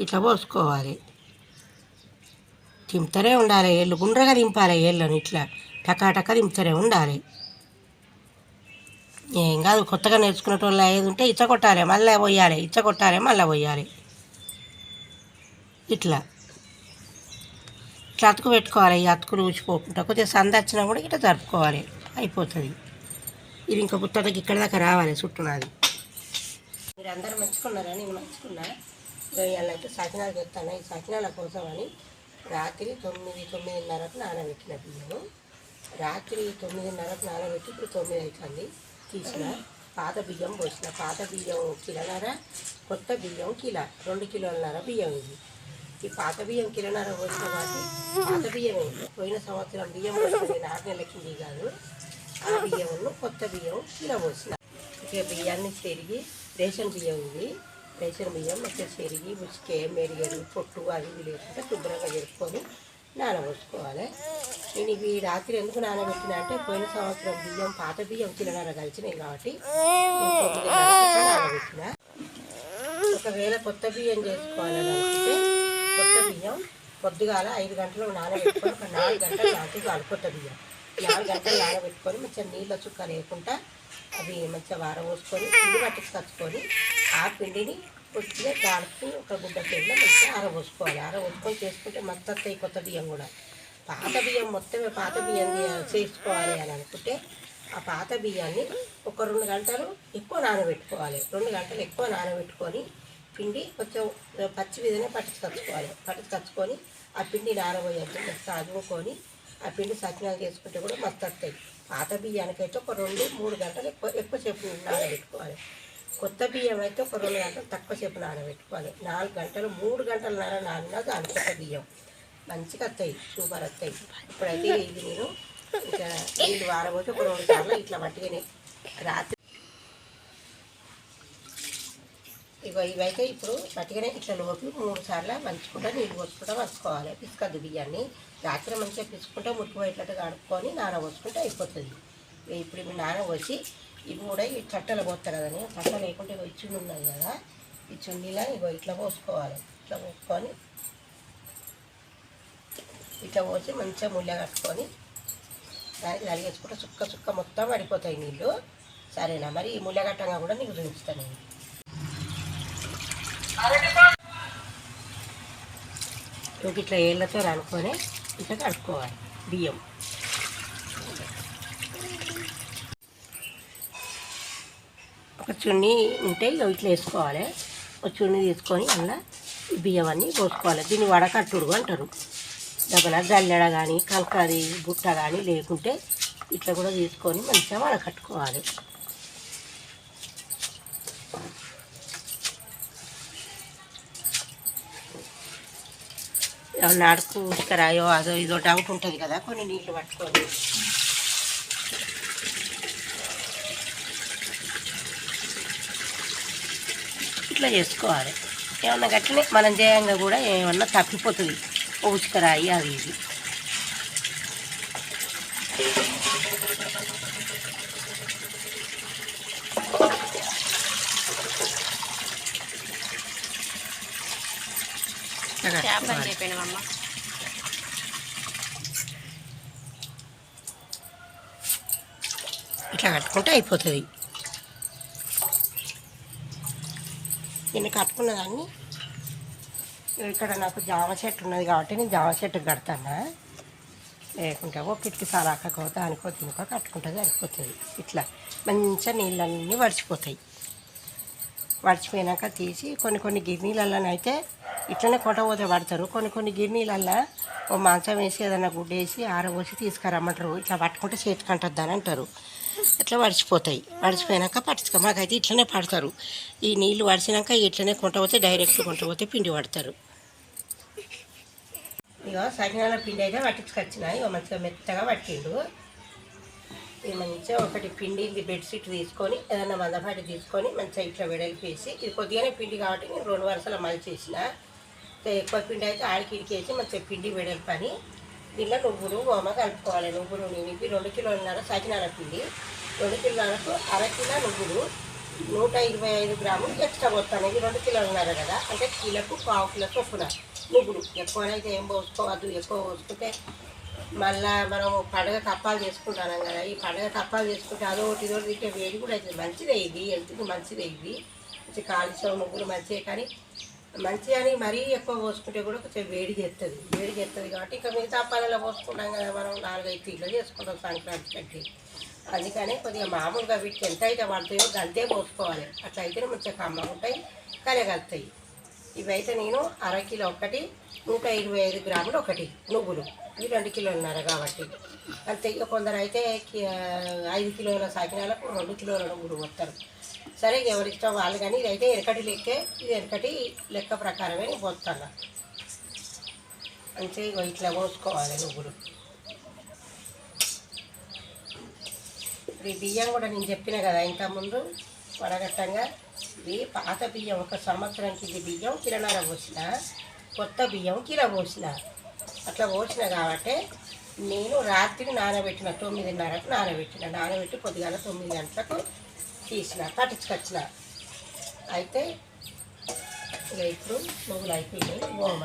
ఇట్లా పోసుకోవాలి. తింపుతూనే ఉండాలి. ఏళ్ళు గుండ్రగా దింపాలి ఏళ్ళని ఇట్లా. టకాటక దింపుతూనే ఉండాలి. ఏం కాదు కొత్తగా నేర్చుకునేటోళ్ళు ఏది ఉంటే ఇచ్చ కొట్టాలి. మళ్ళీ పోయాలి. ఇచ్చ కొట్టాలి మళ్ళీ పోయాలి. ఇట్లా. ఇట్లా అతుకు పెట్టుకోవాలి. ఈ అతుకులు ఊచిపోకుండా కొద్దిగా సంద వచ్చినా కూడా ఇట్లా జరుపుకోవాలి అయిపోతుంది. ఇది ఇంకా పుట్టకి ఇక్కడ దాకా రావాలి చుట్టూనాది మీరు అందరూ మెచ్చుకున్నారా నేను మెచ్చుకున్నా అయితే సకినాలు చెప్తాను ఈ సకినాల కోసం అని రాత్రి తొమ్మిది తొమ్మిదిన్నరకు నానబెట్టిన బియ్యము. రాత్రి తొమ్మిదిన్నరకు నానబెట్టి ఇప్పుడు తొమ్మిది అవుతుంది తీసిన పాత బియ్యం పోసిన. పాత బియ్యం కిలోన్నర కొత్త బియ్యం కిలో. రెండు కిలోలన్నర బియ్యం ఇది. ఈ పాత బియ్యం కిలోన్నర పోసిన వాటి పాత బియ్యం పోయిన సంవత్సరం బియ్యం పోసింది ఆరు నెలల కింది కాదు. ఆ బియ్యమును కొత్త బియ్యం కిలో పోసిన. ఇక బియ్యాన్ని చెరిగి రేషన్ బియ్యం ఇది. రేషన్ బియ్యం మంచిగా చెరిగి ఉచికే మెరిగలు పొట్టు అది ఇవి లేకుండా శుభ్రంగా జరుపుకొని నానబోసుకోవాలి. నేను ఇవి రాత్రి ఎందుకు నానబెట్టిన అంటే పోయిన సంవత్సరం బియ్యం పాత బియ్యం కిలోన్నర కలిసినాయి కాబట్టి నానబెట్టిన ఒకవేళ కొత్త బియ్యం చేసుకోవాలని అనుకుంటే కొత్త బియ్యం పొద్దుగాల ఐదు గంటలు నానబెట్టుకొని ఒక నాలుగు గంటలు నాటి చాలు కొత్త బియ్యం. నాలుగు గంటలు నానబెట్టుకొని మంచిగా నీళ్ళ చుక్క లేకుండా అవి మంచిగా వారబోసుకొని పిండి పట్టుకొచ్చుకొని ఆ పిండిని కొద్దిగా దానికి ఒక గుడ్డ పిండిలో మంచిగా ఆరబోసుకోవాలి. ఆరబోసుకొని చేసుకుంటే మస్తు వస్తాయి కొత్త బియ్యం కూడా. పాత బియ్యం మొత్తమే పాత బియ్యం చేసుకోవాలి అని అనుకుంటే ఆ పాత బియ్యాన్ని ఒక రెండు గంటలు ఎక్కువ నానబెట్టుకోవాలి. రెండు గంటలు ఎక్కువ నానబెట్టుకొని పిండి కొంచెం పచ్చి విధంగా పట్టుకొచ్చుకోవాలి పట్టుకొచ్చుకొని ఆ పిండి నానబోయేది సాగుకొని ఆ పిండి సకినాలు చేసుకుంటే కూడా మస్తు వస్తాయి. పాత బియ్యానికైతే ఒక రెండు మూడు గంటలు ఎక్కువ ఎక్కువసేపు నానబెట్టుకోవాలి. కొత్త బియ్యం అయితే ఒక రెండు గంటలు తక్కువసేపు నానబెట్టుకోవాలి. నాలుగు గంటలు మూడు గంటల నాన నానినా దాని కొత్త బియ్యం. మంచిగా వస్తాయి సూపర్ వస్తాయి. ఇప్పుడైతే ఇది నేను ఇంకా నీళ్ళు వారబోతే ఒక రెండు సార్లు ఇట్లా మట్టిగానే రాత్రి ఇగో ఇవైతే ఇప్పుడు మట్టిగానే ఇట్లా లోపి మూడు సార్లు మంచుకుంటా నీళ్ళు పోసుకుంటా వంచుకోవాలి పిసుకద్దు బియ్యాన్ని. రాత్రి మంచిగా పిసుకుంటా ముట్టుపోయేటట్టు కడుక్కొని నానబోసుకుంటే అయిపోతుంది. ఇప్పుడు ఇవి నానబోసి ఇవి కూడా ఈ చట్టలు పోస్తారు కదని చట్ట లేకుంటే ఇవి ఇచ్చుండి ఉన్నది కదా. ఈ చున్నీలా ఇగో ఇట్లా పోసుకోవాలి. ఇట్లా పోసుకొని ఇట్లా పోసి మంచిగా ముళ్ళ కట్టుకొని దానికి నలిగేసుకుంటే చుక్క చుక్క మొత్తం పడిపోతాయి నీళ్ళు. సరేనా? మరి ఈ ముళ్ళగట్టంగా కూడా నీకు చూపిస్తాను నేను. ఇంక ఇట్లా ఏళ్ళతో అనుకొని ఇట్లా కడుక్కోవాలి బియ్యం. ఒక చున్నీ ఉంటే ఇట్లా వేసుకోవాలి. ఒక చున్నీ తీసుకొని అలా బియ్యం అన్నీ పోసుకోవాలి. దీన్ని వడకట్టుడు అంటారు. డబ్బన గల్లెడ కానీ కంకది బుట్ట కానీ లేకుంటే ఇట్లా కూడా తీసుకొని మంచిగా వడకట్టుకోవాలి. నడుకు ఉసుకరాయో అదో ఇదో డౌట్ ఉంటుంది కదా కొన్ని నీళ్ళు పట్టుకొని. ఇట్లా చేసుకోవాలి. ఏమన్నా గట్లనే మనం చేయంగా కూడా ఏమన్నా తప్పిపోతుంది. ఉసుకరాయి అది ఇది ఇట్లా అమ్మ ఇట్లా కట్టుకుంటే అయిపోతుంది. నేను కట్టుకున్న దాన్ని ఇక్కడ నాకు జామ చెట్టు ఉన్నది కాబట్టి నేను జామ చెట్టు కడతాను? లేకుంటే ఓ కిటికీ సలాకకో దానికో దీనికో కట్టుకుంటుంది సరిపోతుంది. ఇట్లా మంచిగా నీళ్ళన్నీ వడిచిపోతాయి. వడిచిపోయినాక తీసి కొన్ని కొన్ని గిర్నీలలోనైతే ఇట్లనే కొట్టబోతే పడతారు. కొన్ని కొన్ని గిర్నీలల్లో ఓ మాంసం వేసి ఏదైనా గుడ్డ వేసి ఆరబోసి తీసుకురమ్మంటారు. ఇట్లా పట్టుకుంటే చేతికి అని అంటారు. ఇట్లా వడిచిపోతాయి వడిచిపోయినాక పట్టుకో మాకైతే ఇట్లనే పడతారు. ఈ నీళ్ళు వడిచినాక ఇట్లనే కొంటపోతే డైరెక్ట్ కొంటపోతే పిండి పడతారు. ఇగో సకినాల పిండి అయితే పట్టించుకొచ్చినాయి మంచిగా మెత్తగా పట్టిండు. ఇది మంచిగా ఒకటి పిండి ఇది బెడ్షీట్ తీసుకొని ఏదైనా మందపాటి తీసుకొని మంచిగా ఇట్లా వెడల్పేసి ఇది కొద్దిగానే పిండి కాబట్టి నేను రెండు వరుసలు మలిచేసిన. ఎక్కువ పిండి అయితే ఆడికి ఇడికేసి మంచిగా పిండి వెడల్పని. దీనిలో నువ్వులు ఓమ కలుపుకోవాలి నువ్వులు నేను ఇవి రెండు కిలోలున్నర సకినాల పిండి. రెండు కిలోలకు అర కిలో నువ్వులు నూట ఇరవై ఐదు గ్రాములు ఎక్స్ట్రా పోతాను ఇది రెండు కిలోలు ఉన్నారు కదా. అంటే కిలోకు పావు కిలో చొప్పున నువ్వులు ఎక్కువనైతే ఏం పోసుకోవద్దు ఎక్కువ పోసుకుంటే మళ్ళీ మనం పండగ తప్పాలు చేసుకుంటాం కదా ఈ పండగ తప్పాలు చేసుకుంటే అదో ఒకటి ఇదో తింటే వేడి కూడా అవుతుంది. మంచిదే ఇది హెల్త్కి మంచిదే ఇది? మంచి కాలుష్యం నువ్వులు మంచిదే కానీ మంచి అని మరీ ఎక్కువ పోసుకుంటే కూడా కొంచెం వేడి చేస్తుంది. వేడి చేస్తుంది కాబట్టి ఇంకా మిగతా పాలలో పోసుకుంటాం కదా మనం నాలుగైదు కిలో చేసుకుంటాం సంక్రాంతి కట్టి అందుకని కొద్దిగా మామూలుగా వీటికి ఎంత అయితే పడతాయో అంతే పోసుకోవాలి. అట్లా అయితే మంచిగా కమ్మగా ఉంటాయి కలగలుగుతాయి ఇవైతే నేను అర కిలో ఒకటి నూట ఇరవై ఐదు గ్రాములు ఒకటి నువ్వులు. రెండు కిలోలున్నర కాబట్టి. అంతే ఇక కొందరు అయితే ఐదు కిలోల సాకినాలకు రెండు కిలోల నువ్వులు పోతారు సరే ఎవరిష్టం వాళ్ళు కానీ ఇదైతే ఎరకటి లెక్కే ఇది ఎరకటి లెక్క ప్రకారమే నేను పోస్తాను అంతే ఇట్లా పోసుకోవాలి నువ్వులు. ఇప్పుడు ఈ బియ్యం కూడా నేను చెప్పిన కదా ఇంతకుముందు వడగట్టంగా. ఇది పాత బియ్యం ఒక సంవత్సరానికి ఇది బియ్యం కిరణాల పోసిన కొత్త బియ్యం కిలో పోసిన. అట్లా పోసిన కాబట్టి నేను రాత్రి నానబెట్టిన తొమ్మిదిన్నరకు నానబెట్టిన నానబెట్టి పొద్దుగాల తొమ్మిది గంటలకు తీసిన పట్టించుకొచ్చిన. అయితే ఇప్పుడు నువ్వులు అయిపోయినాయి. ఓమ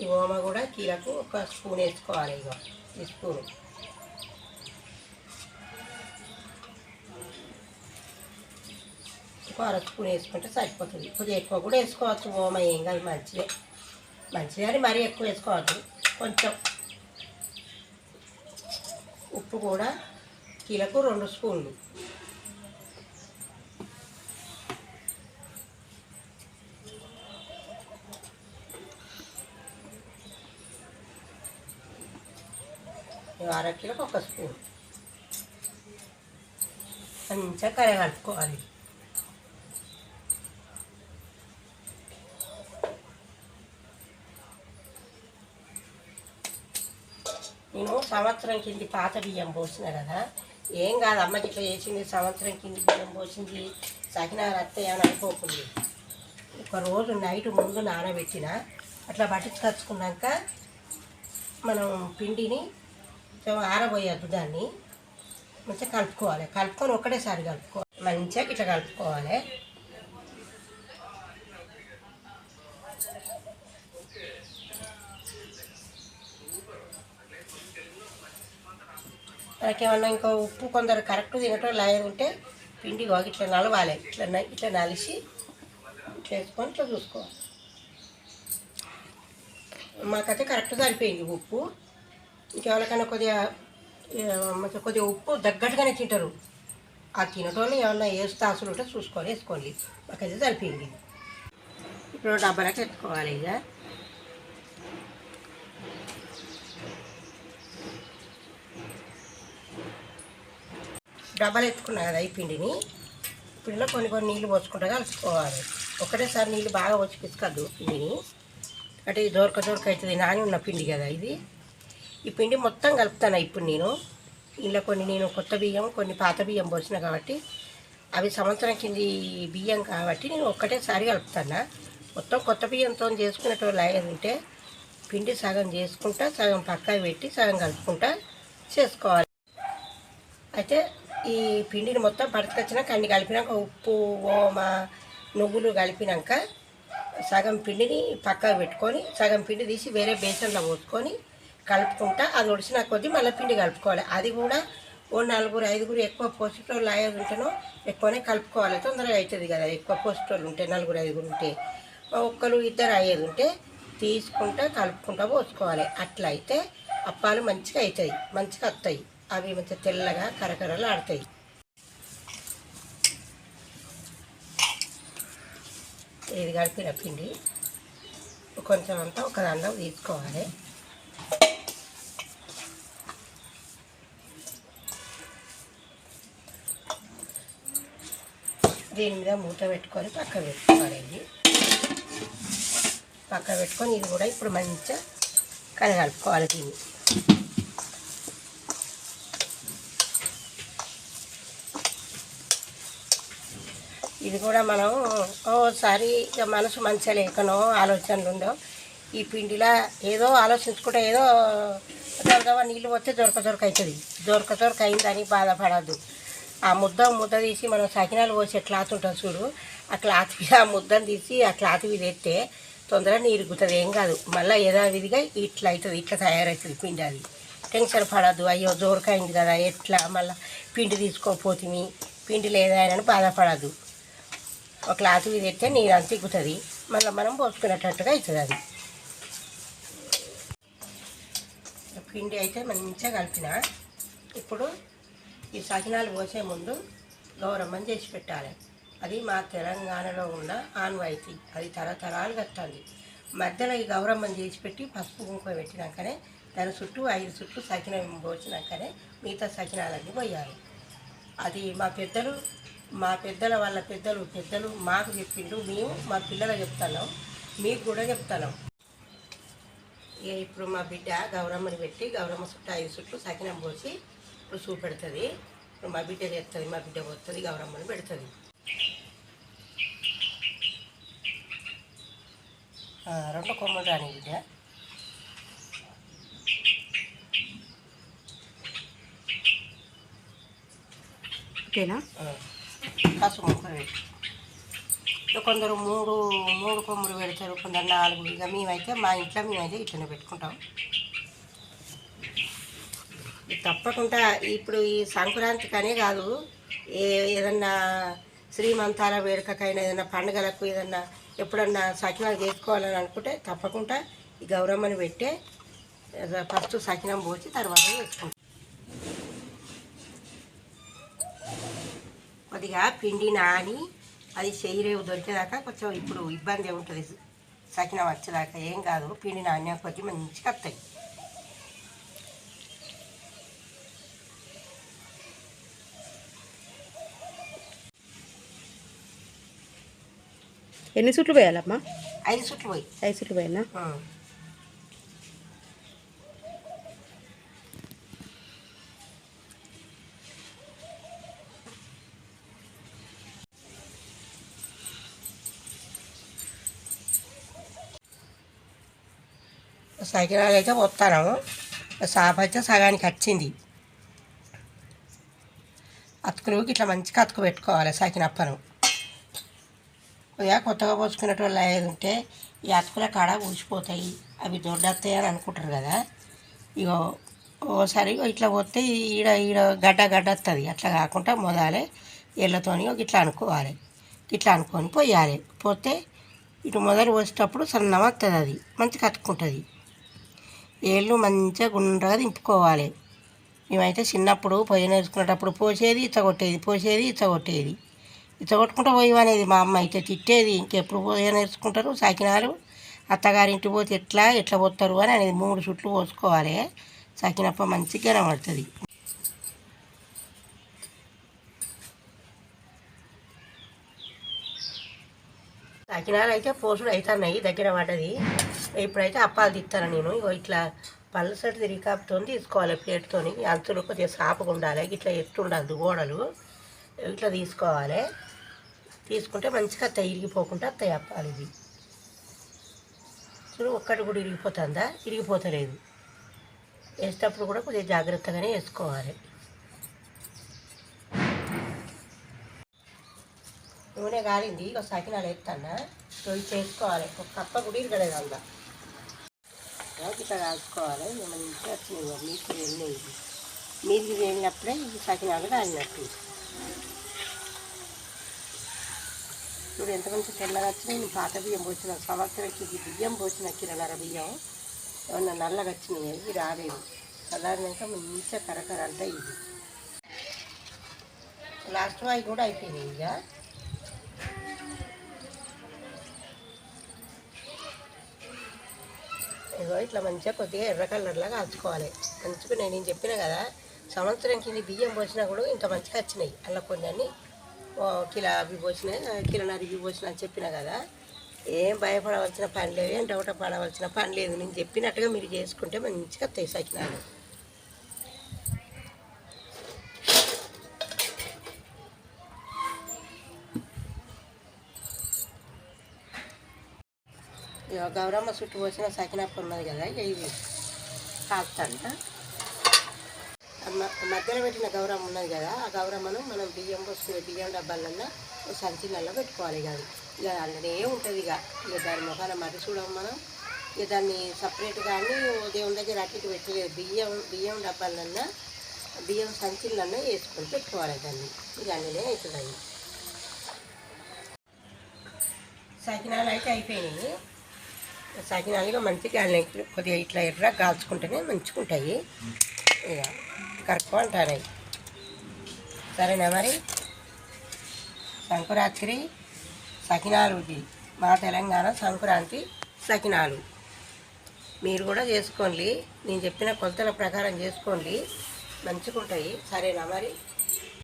ఈ ఓమ కూడా కీలకు ఒక స్పూన్ వేసుకోవాలి ఇక ఈ స్పూన్. ఒక అర స్పూన్ వేసుకుంటే సరిపోతుంది. కొద్దిగా ఎక్కువ కూడా వేసుకోవచ్చు. ఓమ ఏం కాదు మంచిదే. మంచిగా అని మరీ ఎక్కువ వేసుకోవద్దు. కొంచెం ఉప్పు కూడా కిలకు రెండు స్పూన్లు. అర కిలోకి ఒక స్పూన్. మంచిగా కర్రీ కలుపుకోవాలి నేను సంవత్సరం కింది పాత బియ్యం పోసిన కదా? ఏం కాదు అమ్మకి ఇట్లా చేసింది సంవత్సరం కింది బియ్యం పోసింది. సకినాలు అత్తయ్య అని అనుకోకుంది ఒక రోజు నైట్ ముందు నానబెట్టిన. అట్లా పట్టించుకొచ్చుకున్నాక మనం పిండిని ఆరబోయద్దు దాన్ని. మంచిగా కలుపుకోవాలి. కలుపుకొని ఒకటేసారి కలుపుకోవాలి మంచిగా ఇట్లా కలుపుకోవాలి. మనకేమన్నా ఇంకా ఉప్పు కొందరు కరెక్ట్ తినటం లేదు ఉంటే పిండి వాగి ఇట్లా నలవాలి ఇట్లా ఇట్లా నలిసి ఇట్లా వేసుకొని ఇట్లా చూసుకోవాలి. మాకైతే కరెక్ట్ సరిపోయింది ఉప్పు. ఇంకెవరికైనా కొద్దిగా కొద్దిగా ఉప్పు తగ్గట్టుగానే తింటారు. ఆ తినటం ఏమన్నా వేస్తే అసలు ఉంటే చూసుకొని వేసుకోండి. మాకైతే సరిపోయింది. ఇప్పుడు డబ్బాలకు ఎత్తుకోవాలి ఇక. డబ్బాలు ఎత్తుకున్నా కదా ఈ పిండిని. పిండిలో కొన్ని కొన్ని నీళ్ళు పోసుకుంటా కలుపుకోవాలి. ఒకటేసారి నీళ్ళు బాగా వచ్చి పిసుకద్దు పిండిని. అంటే ఇది దొరక దొరక అవుతుంది నాని ఉన్న పిండి కదా ఇది. ఈ పిండి మొత్తం కలుపుతాను ఇప్పుడు నేను. ఇందులో కొన్ని నేను కొత్త బియ్యం కొన్ని పాత బియ్యం పోసిన కాబట్టి అవి సంవత్సరం కింది బియ్యం కాబట్టి నేను ఒక్కటేసారి కలుపుతాను. మొత్తం కొత్త బియ్యంతో చేసుకునేటోళ్ళు అయ్యేది ఉంటే పిండి సగం చేసుకుంటా సగం పక్క పెట్టి సగం కలుపుకుంటా చేసుకోవాలి. అయితే ఈ పిండిని మొత్తం పట్టుకొచ్చినాక అన్ని కలిపినాక ఉప్పు ఓమ నువ్వులు కలిపినాక సగం పిండిని పక్కకు పెట్టుకొని సగం పిండి తీసి వేరే బేసన్లో పోసుకొని కలుపుకుంటా అది ఒడిసిన కొద్దీ మళ్ళీ పిండి కలుపుకోవాలి. అది కూడా ఓ నలుగురు ఐదుగురు ఎక్కువ పోసేటోళ్ళు అయ్యేది ఉంటేనో ఎక్కువనే కలుపుకోవాలి. తొందరగా అవుతుంది కదా ఎక్కువ పోసేటోళ్ళు ఉంటే నలుగురు ఐదుగురు ఉంటే. ఒక్కరు ఇద్దరు అయ్యేది ఉంటే తీసుకుంటా కలుపుకుంటా పోసుకోవాలి. అట్లా అయితే అప్పాలు మంచిగా అవుతాయి మంచిగా వస్తాయి అవి మంచిగా తెల్లగా కరకరలు ఆడతాయి ఇది కలిపిన పిండి. కొంచెం అంతా ఒక దాంట్లో తీసుకోవాలి. దీని మీద మూత పెట్టుకొని పక్క పెట్టుకోవాలి. పక్క పెట్టుకొని ఇది కూడా ఇప్పుడు మంచిగా కలగలుపుకోవాలి దీన్ని. ఇది కూడా మనం ఓసారి ఇక మనసు మంచిగా లేకనో ఆలోచనలు ఉండవు. ఈ పిండిలా ఏదో ఆలోచించుకుంటే ఏదో దొరకవ నీళ్ళు వస్తే దొరక దొరక అవుతుంది దొరక దొరక అయిందని బాధపడద్దు. ఆ ముద్ద ముద్ద తీసి మనం సకినాలు పోసి క్లాత్ ఉంటుంది చూడు ఆ క్లాత్ మీద ఆ ముద్దను తీసి ఆ క్లాత్ మీద ఎత్తే తొందరగా నీరుగుతుంది ఏం కాదు మళ్ళీ యథావిధిగా ఇట్లా అవుతుంది ఇట్లా తయారవుతుంది పిండి అది. టెన్షన్ పడద్దు అయ్యో దొరకైంది కదా ఎట్లా మళ్ళీ పిండి తీసుకోపోతుంది పిండి లేదా అని బాధపడద్దు. ఒక క్లాత్ మీద ఎత్తే నీరు అంత ఎక్కుతుంది మళ్ళీ మనం పోసుకునేటట్టుగా అవుతుంది అది. పిండి అయితే మంచిగా కలిపిన. ఇప్పుడు ఈ సకినాలు పోసే ముందు గౌరమ్మని చేసి పెట్టాలి. అది మా తెలంగాణలో ఉన్న ఆన్వాయితీ. అది తరతరాలు కట్టండి మధ్యలో ఈ గౌరమ్మని చేసి పెట్టి పసుపు కుంకుమ పెట్టినాకనే దాని చుట్టూ ఐదు చుట్టూ సకినం పోసినాకనే మిగతా సకినాలన్నీ పోయాలి. అది మా పెద్దలు మా పెద్దల వాళ్ళ పెద్దలు పెద్దలు మాకు చెప్పిండు మేము మా పిల్లలకు చెప్తున్నాం మీకు కూడా చెప్తున్నాం. ఇక ఇప్పుడు మా బిడ్డ గౌరమ్మని పెట్టి గౌరమ్మ చుట్టూ ఐదు చుట్టూ సకినం పోసి ఇప్పుడు చూపెడుతుంది. ఇప్పుడు మా బిడ్డ చేస్తుంది మా బిడ్డ పోతుంది గౌరమ్మని పెడుతుంది. రెండు కొమ్మలు రాని బిడ్డ. ఓకేనా? పసుపు ముక్కలు పెట్టి. కొందరు మూడు మూడు కొమ్ములు పెడతారు కొందరు నాలుగు. ఇక మేమైతే మా ఇంట్లో మేమైతే ఇట్లనే పెట్టుకుంటాం. తప్పకుండా ఇప్పుడు ఈ సంక్రాంతికనే కాదు ఏ ఏదన్నా శ్రీమంతాల వేడుకకైనా ఏదైనా పండుగలకు ఏదన్నా ఎప్పుడన్నా సకినాలు చేసుకోవాలని అనుకుంటే తప్పకుండా ఈ గౌరమ్మని పెట్టే ఫస్ట్ సకినం పోసి తర్వాత చేసుకుంటాం. కొద్దిగా పిండి నాని అది చెయ్యరేవు దొరికేదాకా కొంచెం ఇప్పుడు ఇబ్బంది ఉంటుంది సకినం వచ్చేదాకా ఏం కాదు. పిండి నాణ్యం కొద్ది మంచిగా వస్తాయి. ఎన్ని సుట్లు వేయాలమ్మా ఐదు చుట్లు పోయి. ఐదు సుట్లు వేయాలా సకినాలు అయితే వస్తాను. సాప అయితే సగానికి వచ్చింది. అతుకులు ఇట్లా మంచిగా అతుకు పెట్టుకోవాలి సకినప్పను. కొద్దిగా కొత్తగా పోసుకునేటి వాళ్ళు ఏది ఉంటే ఈ అతుకుల కాడ ఊసిపోతాయి. అవి దొడ్డొస్తాయి అని అనుకుంటారు కదా. ఇగో ఓసారి ఇగో ఇట్లా పోతే ఈడ ఈడ గడ్డ గడ్డ వస్తుంది అట్లా కాకుండా మొదలే ఎళ్ళతోని ఇట్లా అనుకోవాలి. ఇట్లా అనుకొని పోయాలి. పోతే ఇటు మొదలు పోసేటప్పుడు సన్నం వస్తుంది అది. మంచిగా అతుక్కుంటుంది. ఏళ్ళు మంచిగా గుండ్రగా దింపుకోవాలి. మేమైతే చిన్నప్పుడు పొయ్యి నేర్చుకునేటప్పుడు పోసేది ఇచ్చగొట్టేది పోసేది ఇచ్చగొట్టేది ఇచ్చగొట్టుకుంటూ పోయి అనేది మా అమ్మ అయితే తిట్టేది. ఇంకెప్పుడు పోయి నేర్చుకుంటారు? సకినాలు. అత్తగారింటి పోతే ఎట్లా ఎట్లా పోతారు అని అనేది మూడు చుట్లు పోసుకోవాలి. సకినప్ప మంచిగా కనబడుతుంది. సకినాలు అయితే పోసుడు అవుతున్నాయి దగ్గర పడ్డది. ఇప్పుడైతే అప్పాలు తిత్తాను నేను ఇగో ఇట్లా పల్సటి తిరిగికాపుతో తీసుకోవాలి ప్లేట్తోని. అంతలో కొద్దిగా సాపగా ఉండాలి. ఇట్లా ఎత్తుండాలి గోడలు. ఇట్లా తీసుకోవాలి. తీసుకుంటే మంచిగా అత్త ఇరిగిపోకుండా అత్తయ్య అప్పాలు ఇవి చూడు ఒక్కటి కూడా ఇరిగిపోతుందా? ఇరిగిపోతలేదు. వేసేటప్పుడు కూడా కొద్దిగా జాగ్రత్తగానే వేసుకోవాలి. నూనె కాలింది. ఒక సకినాలు ఎత్తన్నా. తొలి చేసుకోవాలి. ఒక కప్ప కూడా ఇరగలేదు అందా ఇట్లా కాల్చుకోవాలి ఇక మంచిగా వచ్చినాయి మీకు వెళ్ళినాయి ఇది మీదికి వెళ్ళినప్పుడే ఇది సకినాలు కాలినట్టు. ఇప్పుడు ఎంత మంచి తెల్లగా వచ్చినాయి నేను పాత బియ్యం పోసిన సంవత్సరానికి ఇది బియ్యం పోసిన కిరణర బియ్యం. ఏమన్నా నల్లగా వచ్చినాయి ఇవి రాలేదు. చల్లారినాక మంచిగా కరకర అంటే ఇది లాస్ట్ వాయి కూడా అయిపోయినాయి ఇక. ఇగో ఇట్లా మంచిగా కొద్దిగా ఎర్ర కలర్లా కాల్చుకోవాలి మంచిగా నేను నేను చెప్పిన కదా సంవత్సరం కింద బియ్యం పోసినా కూడా ఇంత మంచిగా వచ్చినాయి. అలా కొన్ని అన్ని ఓ కిలో అవి పోసినాయి కిలోన్నర ఇవి పోసినా అని చెప్పిన కదా ఏం భయపడవలసిన పని లేదు ఏం డౌట్ పడవలసిన పని లేదు. నేను చెప్పినట్టుగా మీరు చేసుకుంటే మంచిగా వస్తాయి ఇక గౌరమ్మ చుట్టూ పోసిన సకినప్పు ఉన్నది కదా ఇక ఇది కాస్తాను మధ్యలో పెట్టిన గౌరమ్మ ఉన్నది కదా ఆ గౌరమ్మను మనం బియ్యం పోసుకునే బియ్యం డబ్బాలన్నా ఓ సంచిలలో పెట్టుకోవాలి కానీ ఇక అందులోనే ఉంటుంది ఇక ఇక దాని ముఖాన మర్రి చూడము మనం. ఇక దాన్ని సపరేట్గా అని దేవుని దగ్గర అట్టికి పెట్టలేదు బియ్యం బియ్యం డబ్బాలన్నా బియ్యం సంచిలన్నా వేసుకొని పెట్టుకోవాలి దాన్ని. ఇక అందులోనే అవుతుంది సకినాలు అయితే అయిపోయినాయి. సకినాలు మంచిగా అన్ని కొద్దిగా ఇట్లా ఎర్ర కాల్చుకుంటేనే మంచిగా ఉంటాయి ఇక కరెక్ట్ అంటారు అవి సరేనా మరి? సంక్రాంతి సకినాలు మా తెలంగాణ సంక్రాంతి సకినాలు. మీరు కూడా చేసుకోండి. నేను చెప్పిన కొలతల ప్రకారం చేసుకోండి. మంచిగా ఉంటాయి సరేనా మరి?